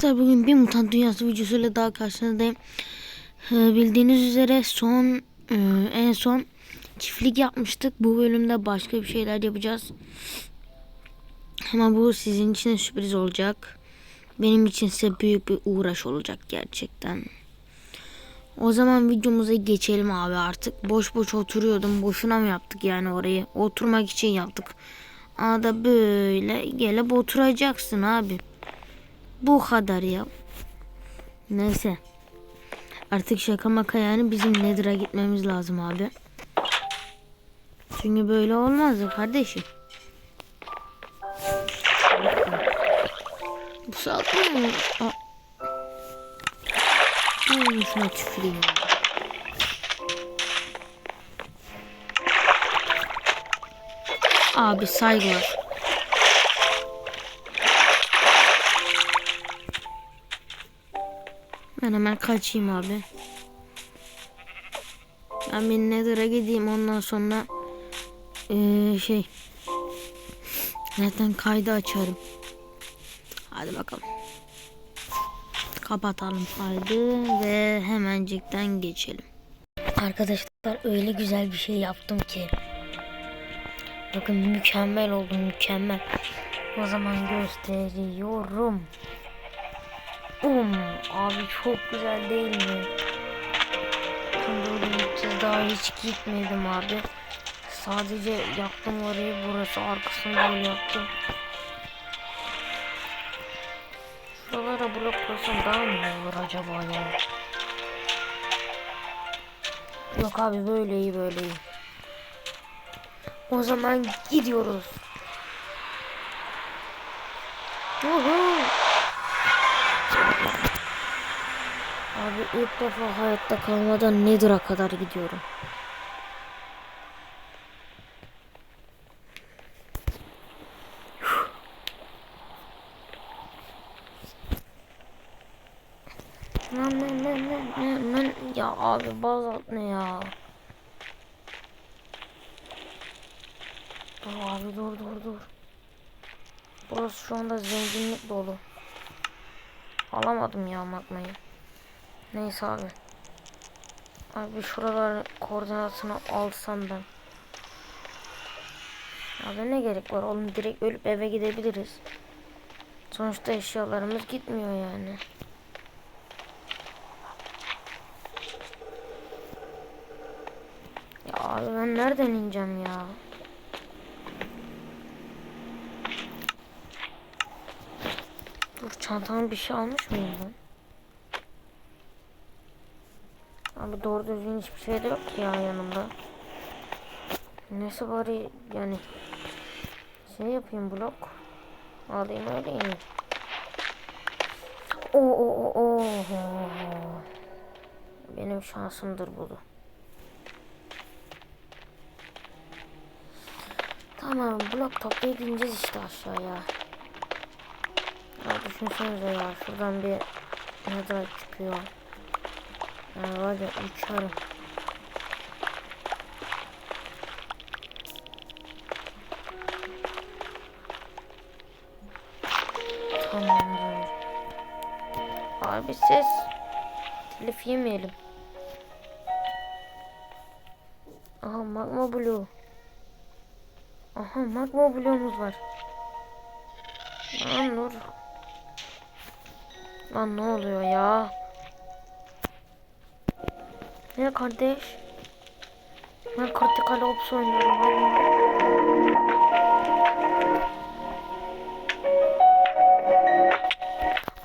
Arkadaşlar bugün bir mutant dünyası videosuyla daha karşınızdayım. Ee, bildiğiniz üzere son e, en son çiftlik yapmıştık. Bu bölümde başka bir şeyler yapacağız. Ama bu sizin için sürpriz olacak. Benim için ise büyük bir uğraş olacak gerçekten. O zaman videomuza geçelim abi artık. Boş boş oturuyordum. Boşuna mı yaptık yani orayı? Oturmak için yaptık. Ada böyle gelip oturacaksın abi. Bu kadar ya. Neyse. Artık şaka maka yani bizim Nether'a gitmemiz lazım abi. Çünkü böyle olmazdı kardeşim. Bu saatte mi? Aa. Şuna tüfüreyim. Abi saygılar. Ben hemen kaçayım abi. Ben bir Nether'a gideyim ondan sonra eee, şey zaten kaydı açarım. Hadi bakalım. Kapatalım kaydı ve hemencikten geçelim. Arkadaşlar öyle güzel bir şey yaptım ki. Bakın mükemmel oldu mükemmel. O zaman gösteriyorum. Bum. Abi çok güzel değil mi? Şimdi gideceğiz daha hiç gitmedim abi. Sadece yaptım orayı burası arkasını böyle yaptım. Şuralara blok koysam daha mı olur acaba ya? Yok abi böyle iyi böyle iyi. O zaman gidiyoruz. Uhu. Abi ilk defa hayatta kalmadan Nether'a kadar gidiyorum. Lan lan lan lan lan ya abi bazalt ne ya? Abi dur dur dur. Burası şu anda zenginlik dolu. Alamadım ya makmayı. Neyse abi. Abi şuralar koordinatını alsam ben. Abi ne gerek var oğlum direkt ölüp eve gidebiliriz. Sonuçta eşyalarımız gitmiyor yani. Ya abi ben nereden ineceğim ya? Dur çantamı bir şey almış mıyım ben? Abi doğru düzgün hiçbir şey de yok ya yanımda. Neyse bari yani şey yapayım blok. Alayım öyle iyi. Oo oo oo oo. Benim şansımdır bu. Tamam blok toplayıp ineceğiz işte aşağıya. Ya düşünsenize ya şuradan bir ne çıkıyor. Ya var ya uçarım. Abi ses. Telif yemeyelim. Aha magma blue. Aha magma blue'umuz var. Lan dur. Lan ne oluyor ya? Ne kardeş? Ben kritikal ops oynuyorum.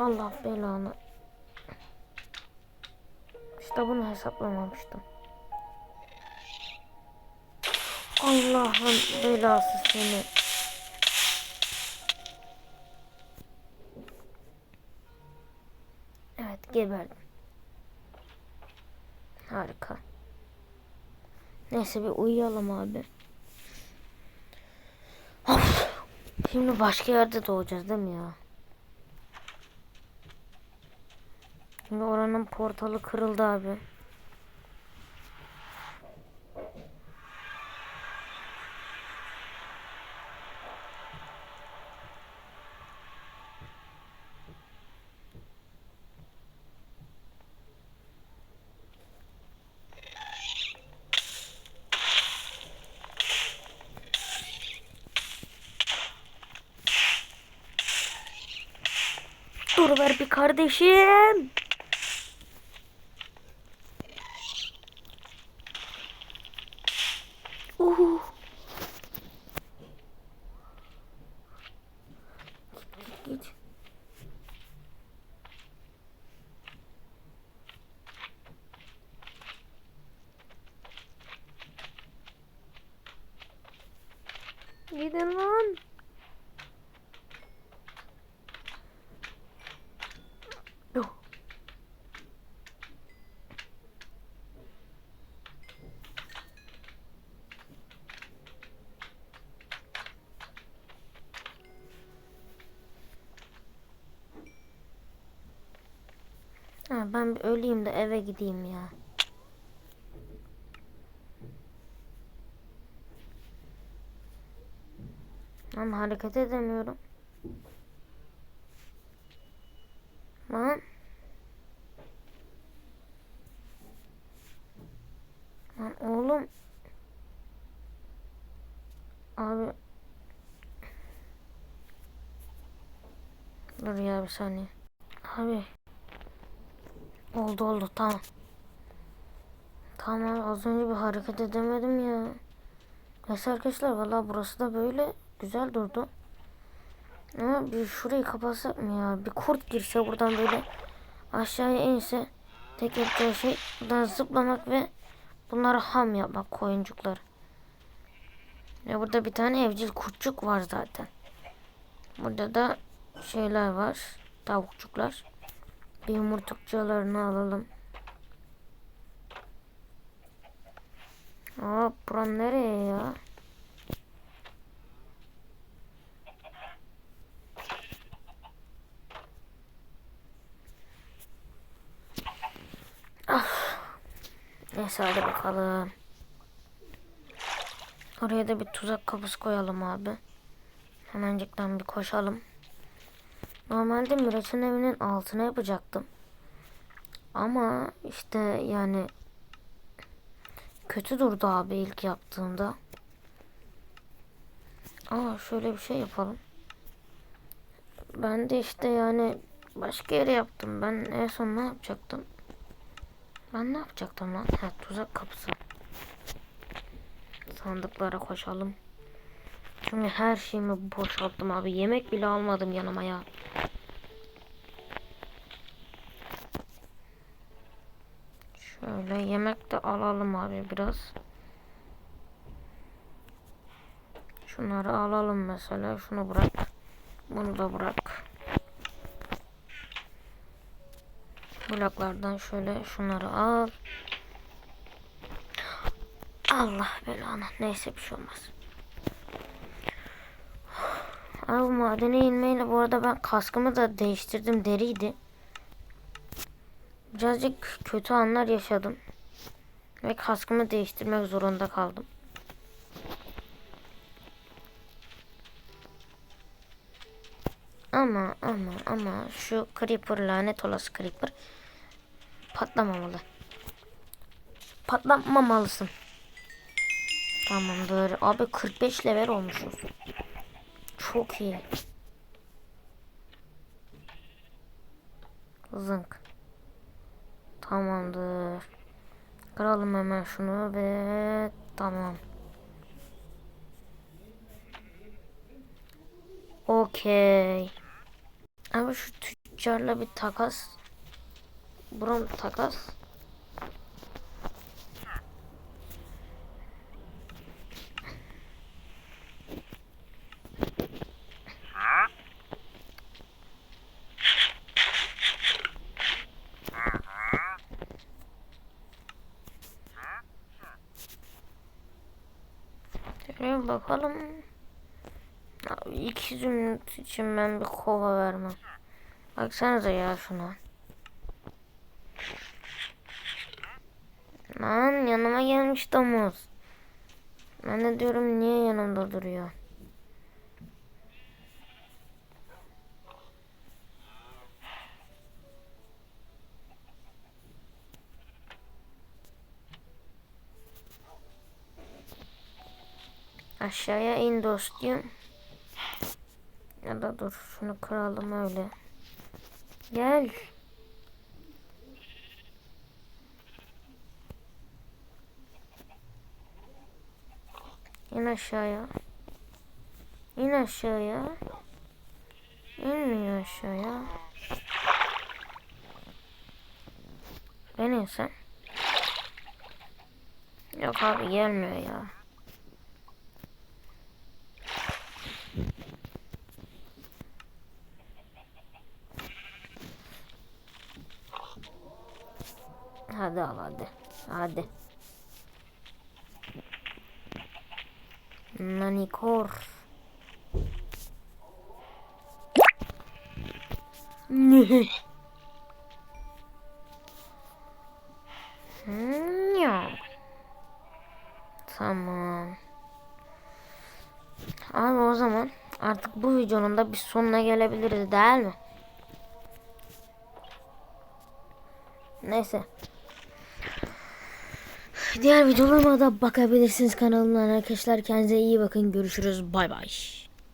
Allah belanı. İşte bunu hesaplamamıştım. Allah'ın belası seni. Evet geberdim. Harika. Neyse bir uyuyalım abi. Of. Şimdi başka yerde doğacağız değil mi ya? Şimdi oranın portalı kırıldı abi. Dur ver bir kardeşim. Uhu. Git, git, git. Gidin lan. Yok. Ha, ben bir öleyim de eve gideyim ya. Ama hareket edemiyorum. Lan. Lan oğlum. Abi. Dur ya bir saniye. Abi. Oldu oldu tamam. Tamam az önce bir hareket edemedim ya. Neyse arkadaşlar valla burası da böyle güzel durdu. Ama bir şurayı kapatsak mı ya? Bir kurt girse buradan böyle aşağıya inse tek yapacağı şey buradan zıplamak ve bunları ham yapmak koyuncuklar. Ve burada bir tane evcil kurtçuk var zaten. Burada da şeyler var. Tavukçuklar. Bir yumurtukçalarını alalım. Aa buram nereye ya? Ah. Neyse hadi bakalım. Oraya da bir tuzak kapısı koyalım abi. Hemencikten bir koşalım. Normalde Miraç'ın evinin altına yapacaktım. Ama işte yani kötü durdu abi ilk yaptığımda. Aa şöyle bir şey yapalım. Ben de işte yani başka yere yaptım. Ben en son ne yapacaktım? Ben ne yapacaktım lan? Ha tuzak kapısı. Sandıklara koşalım. Çünkü her şeyimi boşalttım abi. Yemek bile almadım yanıma ya. Şöyle yemek de alalım abi biraz. Şunları alalım mesela. Şunu bırak. Bunu da bırak. Bloklardan şöyle şunları al. Allah belanı. Neyse bir şey olmaz. Abi madene inmeyle bu arada ben kaskımı da değiştirdim. Deriydi. Birazcık kötü anlar yaşadım. Ve kaskımı değiştirmek zorunda kaldım. Ama ama ama şu creeper lanet olası creeper patlamamalı. Patlamamalısın. Tamamdır. Abi 45 level olmuşuz. Çok iyi. Zınk. Tamamdır. Kıralım hemen şunu ve tamam. Okey. Ama şu tüccarla bir takas. Buram takas. Abi iki zümrüt için ben bir kova vermem. Baksanıza ya şuna. Lan yanıma gelmiş domuz. Ben de diyorum niye yanımda duruyor. Aşağıya in dostum. Ya da dur şunu kıralım öyle. Gel. İn aşağıya. İn aşağıya. İnmiyor aşağıya. Ben insem. Yok abi gelmiyor ya. Hadi al hadi. Hadi. Nanikor. Tamam. Abi o zaman artık bu videonun da bir sonuna gelebiliriz değil mi? Neyse. Diğer videolarıma da bakabilirsiniz kanalımdan arkadaşlar. Kendinize iyi bakın. Görüşürüz. Bay bay.